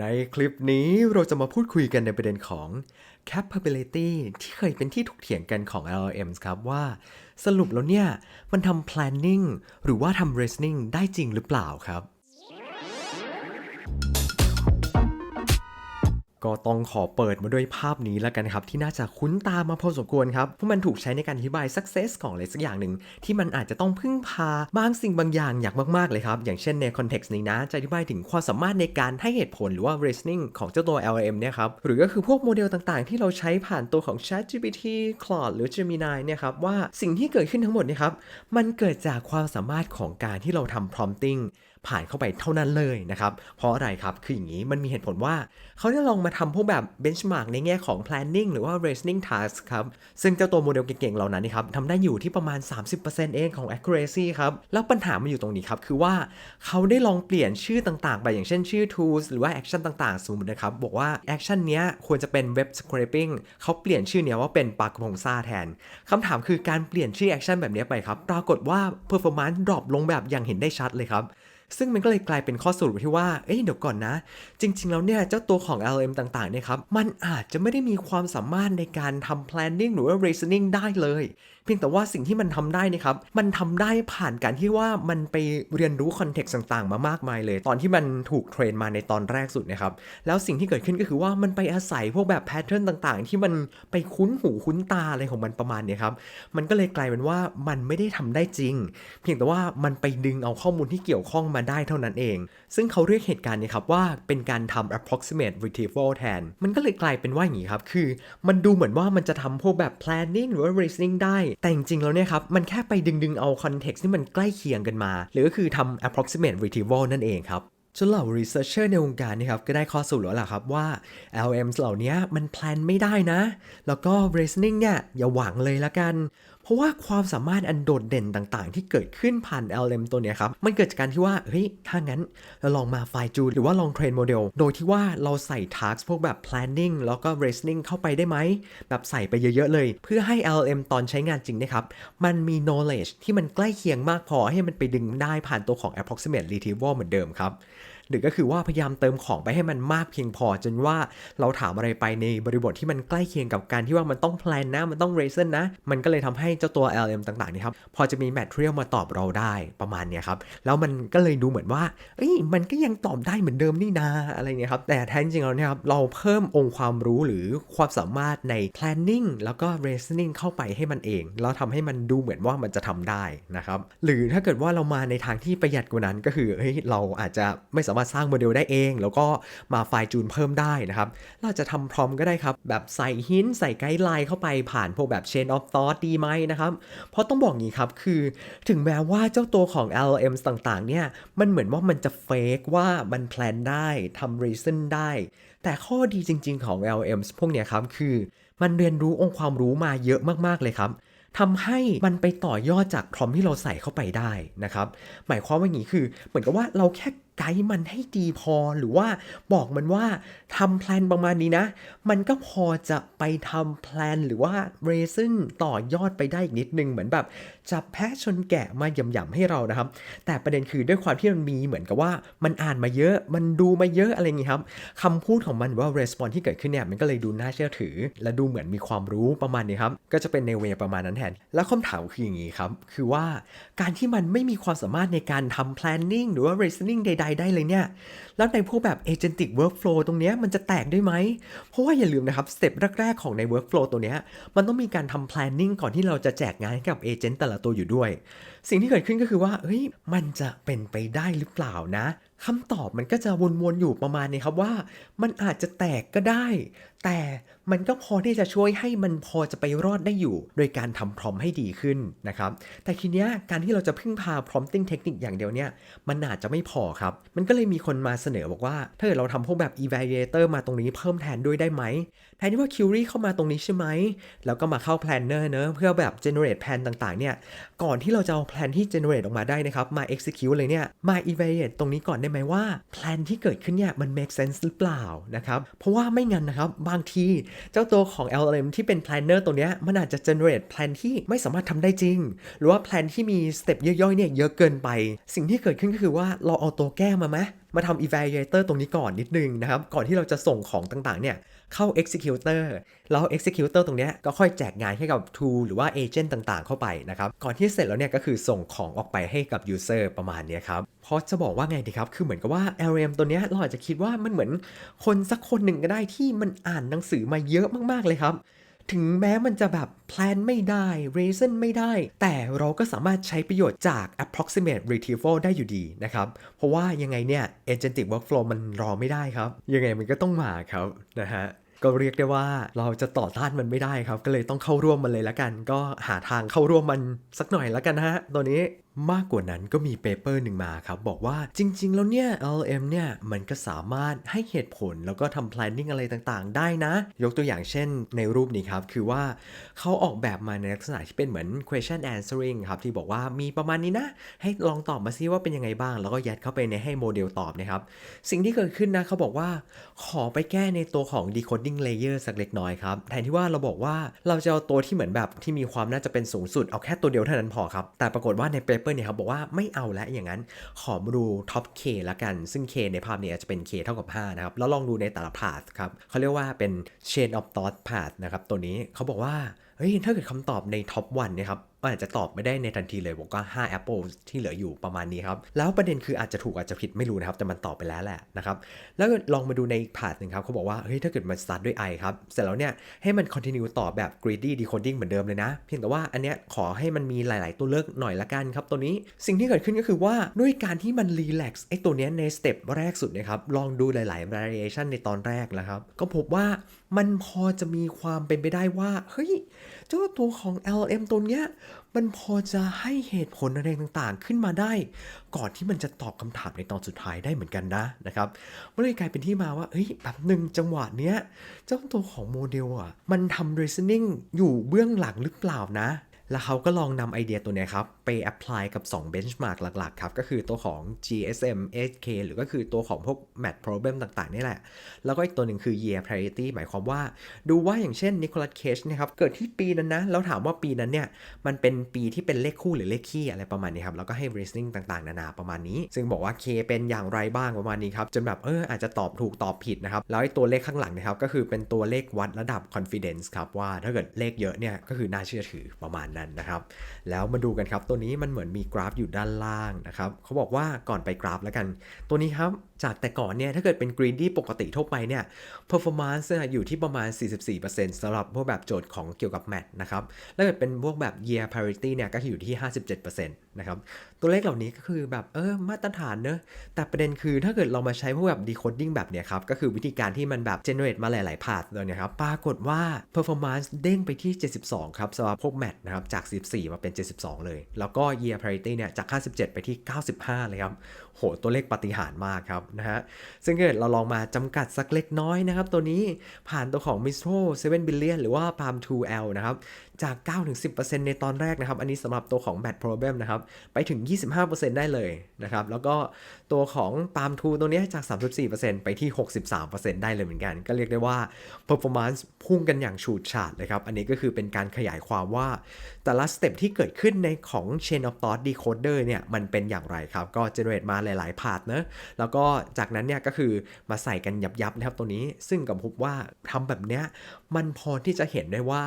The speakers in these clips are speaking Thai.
ในคลิปนี้เราจะมาพูดคุยกันในประเด็นของ capability ที่เคยเป็นที่ถกเถียงกันของ LLMs ครับว่า สรุปแล้วเนี่ย มันทำ planning หรือว่าทำ reasoning ได้จริงหรือเปล่าครับ ก็ต้องขอเปิดมาด้วยภาพนี้แล้วกันครับ ที่น่าจะคุ้นตามาพอสมควรครับเพราะมันถูกใช้ในการอธิบาย success ของอะไรสักอย่างหนึ่ง ที่มันอาจจะต้องพึ่งพาบางสิ่งบางอย่างอย่างมากๆเลยครับ อย่างเช่นในคอนเท็กซ์นี้นะ จะอธิบายถึงความสามารถในการให้เหตุผลหรือว่า reasoning ของเจ้าตัว LLM เนี่ยครับ หรือก็คือพวกโมเดลต่างๆ ที่เราใช้ผ่านตัวของ ChatGPT Claude หรือ Gemini เนี่ยครับว่าสิ่งที่เกิดขึ้นทั้งหมดเนี่ยครับมันเกิดจากความสามารถของการที่เราทำ prompting ผ่านเข้าไปเท่านั้นเลยนะครับ เพราะอะไรครับ คืออย่างนี้มันมีเหตุผลว่า เขาได้ลองมาทำพวกแบบ benchmark ในแง่ของ planning หรือว่า reasoning task ครับ ซึ่งเจ้าตัวโมเดลเก่งๆเหล่านั้นนี่ครับทำได้อยู่ที่ประมาณ 30%เองของ accuracy ครับ แล้วปัญหามันอยู่ตรงนี้ครับ คือว่าเขาได้ลองเปลี่ยนชื่อต่างๆ ไปอย่างเช่นชื่อ tools หรือว่า action ต่างๆ สมมตินะครับ บอกว่า action เนี้ยควรจะเป็น web scraping เขาเปลี่ยนชื่อเนี้ยว่าเป็นปากระพงซาแทนคำถามคือการเปลี่ยนชื่อ action แบบนี้ไปครับ ปรากฏว่า performance drop ลงแบบอย่างเห็นได้ชัดเลยครับ ซึ่งมันก็เลยกลายเป็นข้อสรุปที่ว่า เอ้ยเดี๋ยวก่อนนะ จริง ๆ แล้วเนี่ย เจ้าตัวของ LLM ต่างๆเนี่ยครับ มันอาจจะไม่ได้มีความสามารถในการทำ planning หรือว่า reasoning ได้เลย เพียงแต่ว่าสิ่งที่มันทำได้เนะครับ มันทำได้ผ่านการที่ว่ามันไปเรียนรู้คอนเท็กซ์ต่างๆ มามากมายเลย ตอนที่มันถูกเทรนมาในตอนแรกสุดนะครับ แล้วสิ่งที่เกิดขึ้นก็คือว่ามันไปอาศัยพวกแบบแพทเทิร์นต่างๆ ที่มันไปคุ้นหูคุ้นตาอะไรของมันประมาณเนี้ยครับ มันก็เลยกลายเป็นว่ามันไม่ได้ทำได้จริง เพียงแต่ว่ามันไปดึงเอาข้อมูลที่เกี่ยวข้องมาได้เท่านั้นเอง ซึ่งเขาเรียกเหตุการณ์นี้ครับว่าเป็นการทำ approximate retrieval แทน มันก็เลยกลายเป็นว่าอย่างนี้ครับ คือ มันดูเหมือนว่ามันจะทำพวกแบบ planning หรือว่า reasoning ได้ แต่จริงๆแล้วเนี่ยครับ มันแค่ไปดึงๆเอา context ที่มันใกล้เคียงกันมา หรือก็คือทำ approximate retrieval นั่นเองครับจนเหล่า researcher ในวงการนี่ครับก็ได้ข้อสรุปแล้วล่ะครับว่า LMs เหล่านี้มันแพลนไม่ได้นะ แล้วก็ reasoning เนี่ยอย่าหวังเลยละกัน เพราะว่าความสามารถอันโดดเด่นต่างๆ ที่เกิดขึ้นผ่าน LLM ตัวเนี้ยครับ มันเกิดจากการที่ว่า เฮ้ย ถ้างั้นเราลองมาไฟจูนหรือว่าลองเทรนโมเดล โดยที่ว่าเราใส่ task พวกแบบ planning แล้วก็ reasoning เข้าไปได้ไหม แบบใส่ไปเยอะๆเลย เพื่อให้ LLM ตอนใช้งานจริงนะครับ มันมี knowledge ที่มันใกล้เคียงมากพอให้มันไปดึงได้ผ่านตัวของ approximate retrieval เหมือนเดิมครับ หรือก็คือว่าพยายามเติมของไปให้มันมากเพียงพอ จนว่าเราถามอะไรไปในบริบทที่มันใกล้เคียงกับการที่ว่ามันต้องแพลนนะมันต้อง reason นะ มันก็เลยทำให้เจ้าตัว LM ต่างๆนี่ครับพอจะมี material มาตอบเราได้ประมาณเนี้ยครับแล้วมันก็เลยดูเหมือนว่าเอ้ยมันก็ยังตอบได้เหมือนเดิมนี่นาอะไรเงี้ยครับแต่แท้จริงแล้วเนี่ยครับเราเพิ่มองค์ความรู้หรือความสามารถใน planning แล้วก็ reasoning เข้าไปให้มันเองแล้วทำให้มันดูเหมือนว่ามันจะทำได้นะครับหรือถ้าเกิดว่าเรามาในทางที่ประหยัดกว่านั้นก็คือเฮ้ยเราอาจจะไม่สามารถมาสร้างโมเดลได้เอง แล้วก็มาไฟล์จูนเพิ่มได้นะครับ เราจะทำพร้อมก็ได้ครับ แบบใส่หินใส่ไกด์ไลน์เข้าไปผ่านพวกแบบ chain of thought ดีไหมนะครับ เพราะต้องบอกงี้ครับ คือถึงแม้ว่าเจ้าตัวของ LLMs ต่างๆ เนี่ย มันเหมือนว่ามันจะเฟกว่ามันแพลนได้ทำ reason ได้ แต่ข้อดีจริง ๆ ของ LLMs พวกเนี้ยครับ คือมันเรียนรู้องค์ความรู้มาเยอะมากๆเลยครับทำให้มันไปต่อยอดจากพรอมที่เราใส่เข้าไปได้นะครับ หมายความว่าอย่างนี้คือ เหมือนกับว่าเราแค่ ไกด์มันให้ดีพอหรือว่าบอกมันว่าทำแพลนประมาณนี้นะ มันก็พอจะไปทำแพลนหรือว่าเรซึนต่อยอดไปได้อีกนิดนึงเหมือนแบบจับแพะชนแกะมาหย่ำๆให้เรานะครับ แต่ประเด็นคือด้วยความที่มันมีเหมือนกับว่ามันอ่านมาเยอะมันดูมาเยอะอะไรอย่างนี้ครับคำพูดของมันว่า r e s p o n s ที่เกิดขึ้นเนี่ยมันก็เลยดูน่าเชื่อถือ และดูเหมือนมีความรู้ประมาณนี้ครับก็จะเป็นในเวประมาณนั้นแทนแล้วคำถามคืออย่างนี้ครับคือว่าการที่มันไม่มีความสามารถในการทำ planning หรือว่า reasoning ใดๆได้เลยเนี่ย แล้วในพวกแบบ agentic workflow ตรงเนี้ยมันจะแตกได้ไหม เพราะว่าอย่าลืมนะครับ สเต็ปแรก ๆ ของใน workflow ตัวเนี้ยมันต้องมีการทำ planning ก่อนที่เราจะแจกงานให้กับเอเจนต์แต่ละตัวอยู่ด้วย สิ่งที่เกิดขึ้นก็คือว่าเฮ้ยมันจะเป็นไปได้หรือเปล่านะ คำตอบมันก็จะวนๆอยู่ประมาณนี้ครับว่า มันอาจจะแตกก็ได้ แต่มันก็พอที่จะช่วยให้มันพอจะไปรอดได้อยู่ โดยการทำพรอมให้ดีขึ้นนะครับ แต่ทีเนี้ยการที่เราจะพึ่งพา prompting technique อย่างเดียวเนี่ยมันอาจจะไม่พอครับ มันก็เลยมีคนมาเสนอบอกว่า ถ้าเกิดเราทำพวกแบบ evaluator มาตรงนี้เพิ่มแทนด้วยได้ไหมแทนที่ว่า query เข้ามาตรงนี้ใช่ไหมแล้วก็มาเข้า planner เนอะเพื่อแบบ generate plan ต่างๆเนี่ยก่อนที่เราจะเอา plan ที่ generate ออกมาได้นะครับมา execute เลยเนี่ยมา evaluate ตรงนี้ก่อนได้ไหมว่าแพลนที่เกิดขึ้นเนี่ยมัน make sense หรือเปล่านะครับเพราะว่าไม่งั้นนะครับบางทีเจ้าตัวของ LLM ที่เป็น planner ตัวเนี้ยมันอาจจะ generate plan ที่ไม่สามารถทำได้จริง หรือว่าแพลนที่มี step ย่อยๆเนี่ยเยอะเกินไป สิ่งที่เกิดขึ้นก็คือว่าเราเอาตัวแก้มาไหม มาทำ evaluator ตรงนี้ก่อนนิดนึงนะครับ ก่อนที่เราจะส่งของต่างๆเนี่ยเข้า executor แล้ว executor ตรงนี้ก็ค่อยแจกงานให้กับ tool หรือว่า agent ต่างๆ เข้าไปนะครับ ก่อนที่เสร็จแล้วเนี่ยก็คือส่งของออกไปให้กับ user ประมาณนี้ครับเพราะจะบอกว่าไงดีครับ คือเหมือนกับว่า LLM ตัวนี้เราอาจจะคิดว่ามันเหมือนคนสักคนหนึ่งก็ได้ที่มันอ่านหนังสือมาเยอะมากๆเลยครับ ถึงแม้มันจะแบบแพลนไม่ได้ reason ไม่ได้ แต่เราก็สามารถใช้ประโยชน์จาก approximate retrieval ได้อยู่ดีนะครับ เพราะว่ายังไงเนี่ย agentic workflow มันรอไม่ได้ครับ ยังไงมันก็ต้องมาครับนะฮะก็เรียกได้ว่าเราจะต่อต้านมันไม่ได้ครับ ก็เลยต้องเข้าร่วมมันเลยละกัน ก็หาทางเข้าร่วมมันสักหน่อยละกันนะฮะตัวนี้ มากกว่านั้นก็มีเปเปอร์หนึ่งมาครับบอกว่าจริง ๆ แล้วเนี่ย L M เนี่ยมันก็สามารถให้เหตุผลแล้วก็ทำ planning อะไรต่างๆ ได้นะ ยกตัวอย่างเช่นในรูปนี้ครับ คือว่าเขาออกแบบมาในลักษณะที่เป็นเหมือน question answering ครับ ที่บอกว่ามีประมาณนี้นะ ให้ลองตอบมาซิว่าเป็นยังไงบ้าง แล้วก็ยัดเข้าไปในให้โมเดลตอบนะครับ สิ่งที่เกิดขึ้นนะเขาบอกว่าขอไปแก้ในตัวของ decoding layer สักเล็กน้อยครับแทนที่ว่าเราบอกว่าเราจะเอาตัวที่เหมือนแบบที่มีความน่าจะเป็นสูงสุดเอาแค่ตัวเดียวเท่านั้นพอครับแต่ปรากฏว่าใน paper เนี่ยครับบอกว่าไม่เอาแล้วอย่างนั้นขอมาดู top k ละกัน ซึ่ง k ในภาพนี้จะเป็น k เท่ากับ 5 นะครับ แล้วลองดูในแต่ละ path ครับเขาเรียกว่าเป็น chain of thought path นะครับ ตัวนี้เขาบอกว่าเฮ้ยถ้าเกิดคำตอบในท็อป1นะครับ อาจจะตอบไม่ได้ในทันทีเลยบอกว่า5 Apple ที่เหลืออยู่ประมาณนี้ครับ แล้วประเด็นคืออาจจะถูกอาจจะผิดไม่รู้นะครับ แต่มันตอบไปแล้วแหละนะครับ แล้วลองมาดูในอีกพาร์ทหนึ่งครับเขาบอกว่าเฮ้ยถ้าเกิดมัน start ด้วย i ครับ เสร็จแล้วเนี่ยให้มัน continue ต่อแบบ greedy decoding เหมือนเดิมเลยนะ เพียงแต่ว่าอันเนี้ยขอให้มันมีหลาย ๆ ตัวเลือกหน่อยละกันครับตัวนี้สิ่งที่เกิดขึ้นก็คือว่าด้วยการที่มัน relax ไอ้ตัวเนี้ยในสเต็ปแรกสุดนะครับลองดูหลาย ๆ variation ในตอนแรกแล้วครับก็พบว่ามันพอจะมีความเป็นไปได้ว่าเฮ้ย เจ้าตัวของ LLM ตัวเนี้ยมันพอจะให้เหตุผลอะไรต่างๆ ขึ้นมาได้ ก่อนที่มันจะตอบคำถามในตอนสุดท้ายได้เหมือนกันนะนะครับมันเลยกลายเป็นที่มาว่าเฮ้ยแบบหนึ่งจังหวะเนี้ยเจ้าตัวของโมเดลอะมันทำ reasoning อยู่เบื้องหลังหรือเปล่านะ แล้วเขาก็ลองนำไอเดียตัวนี้ครับ ไป apply กับ 2 benchmark หลัก ๆ ครับ ก็คือตัวของ GSM 8K หรือก็คือตัวของพวก math problem ต่างๆ นี่แหละ แล้วก็อีกตัวหนึ่งคือ year priority หมายความว่า ดูว่าอย่างเช่น Nicolas Cage นะครับ เกิดที่ปีนั้นนะ แล้วถามว่าปีนั้นเนี่ย มันเป็นปีที่เป็นเลขคู่หรือเลขคี่อะไรประมาณนี้ครับ แล้วก็ให้ reasoning ต่างๆ นานาประมาณนี้ ซึ่งบอกว่า K เป็นอย่างไรบ้างประมาณนี้ครับ จนแบบเอออาจจะตอบถูกตอบผิดนะครับ แล้วไอ้ตัวเลขข้างหลังนะครับ ก็คือเป็นตัวเลขวัดระดับ confidence ครับว่าถ้าเกิดเลขเยอะเนี่ยก็คือน่าเชื่อถือประมาณนั้นนะครับ แล้วมาดูกันครับ ตัวนี้มันเหมือนมีกราฟอยู่ด้านล่างนะครับเขาบอกว่าก่อนไปกราฟแล้วกัน ตัวนี้ครับ จากแต่ก่อนเนี่ยถ้าเกิดเป็น greedy ปกติทั่วไปเนี่ย performance อยู่ที่ประมาณ 44%สำหรับพวกแบบโจทย์ของเกี่ยวกับ math นะครับ แล้วเกิดเป็นพวกแบบ year parity เนี่ยก็อยู่ที่ 57%นะครับ ตัวเลขเหล่านี้ก็คือแบบเออมาตรฐานเนอะแต่ประเด็นคือถ้าเกิดเรามาใช้พวกแบบ decoding แบบเนี้ยครับ ก็คือวิธีการที่มันแบบ generate มาหลายๆพาร์ทเลยนะครับ ปรากฏว่า performance เด้งไปที่ 72 ครับสำหรับพวก math นะครับ จาก 14 มาเป็น 72 เลย แล้วก็ year parity เนี่ยจาก 57 ไปที่ 95 เลยครับ โหตัวเลขปฏิหารมากครับนะฮะ ซึ่งเกิดเราลองมาจำกัดสักเล็กน้อยนะครับ ตัวนี้ผ่านตัวของ Mistral 7 billion หรือว่า Palm 2L นะครับ จาก 9-10%ในตอนแรกนะครับ อันนี้สำหรับตัวของ Math Problem นะครับ ไปถึง 25%ได้เลยนะครับ แล้วก็ตัวของ Palm 2 ตัวนี้จาก 34%ไปที่ 63%ได้เลยเหมือนกัน ก็เรียกได้ว่า performance พุ่งกันอย่างฉูดฉาดเลยครับ อันนี้ก็คือเป็นการขยายความว่า แต่ละสเต็ปที่เกิดขึ้นในของ Chain of Thought Decoder เนี่ย มันเป็นอย่างไรครับ ก็ generate มาหลาย ๆ พาร์ทเนอะแล้วก็จากนั้นเนี่ยก็คือมาใส่กันยับ ๆ นะครับตัวนี้ ซึ่งกับพบว่าทำแบบเนี้ยมันพอที่จะเห็นได้ว่า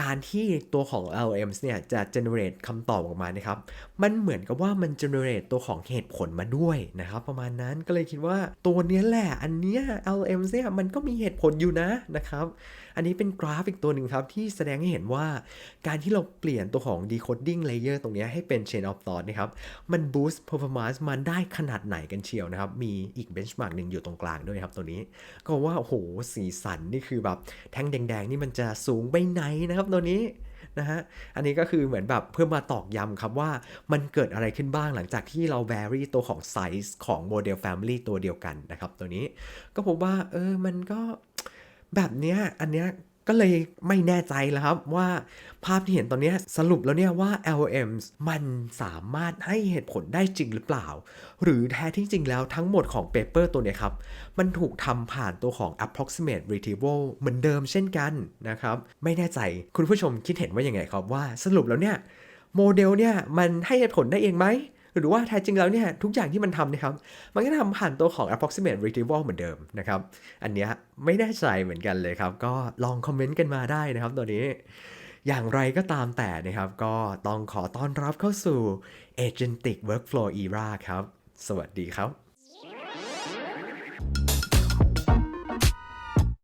การที่ตัวของ LLMs เนี่ยจะ generate คำตอบออกมานะครับ มันเหมือนกับว่ามัน generate ตัวของเหตุผลมาด้วยนะครับ ประมาณนั้นก็เลยคิดว่าตัวเนี้ยแหละอันเนี้ย LMs เนี่ยมันก็มีเหตุผลอยู่นะนะครับ อันนี้เป็นกราฟอีกตัวหนึ่งครับ ที่แสดงให้เห็นว่าการที่เราเปลี่ยนตัวของ decoding layer ตรงเนี้ยให้เป็น chain of thought นะครับ มัน boost performance มันได้ขนาดไหนกันเชียวนะครับ มีอีก benchmark หนึ่งอยู่ตรงกลางด้วยครับตัวนี้ ก็ว่าโอ้โหสีสันนี่คือแบบแท่งแดงๆนี่มันจะสูงไปไหนนะครับตัวนี้ นะฮะ อันนี้ก็คือเหมือนแบบเพื่อมาตอกย้ำครับว่ามันเกิดอะไรขึ้นบ้างหลังจากที่เราแวรี่ตัวของไซส์ของโมเดล family ตัวเดียวกันนะครับ ตัวนี้ก็พบว่าเออมันก็แบบเนี้ยอันเนี้ย ก็เลยไม่แน่ใจแล้วครับว่าภาพที่เห็นตอนนี้สรุปแล้วเนี่ยว่า LLMs มันสามารถให้เหตุผลได้จริงหรือเปล่า หรือแท้ที่จริงแล้วทั้งหมดของเปเปอร์ตัวเนี้ยครับ มันถูกทำผ่านตัวของ approximate retrieval เหมือนเดิมเช่นกันนะครับ ไม่แน่ใจคุณผู้ชมคิดเห็นว่ายังไงครับว่าสรุปแล้วเนี่ยโมเดลเนี่ยมันให้เหตุผลได้เองไหม หรือว่าแท้จริงแล้วเนี่ยทุกอย่างที่มันทำนะครับ มันก็ทำผ่านตัวของ approximate retrieval เหมือนเดิมนะครับ อันเนี้ยไม่แน่ใจเหมือนกันเลยครับ ก็ลองคอมเมนต์กันมาได้นะครับตัวนี้ อย่างไรก็ตามแต่นะครับ ก็ต้องขอต้อนรับเข้าสู่ agentic workflow era ครับ สวัสดีครับ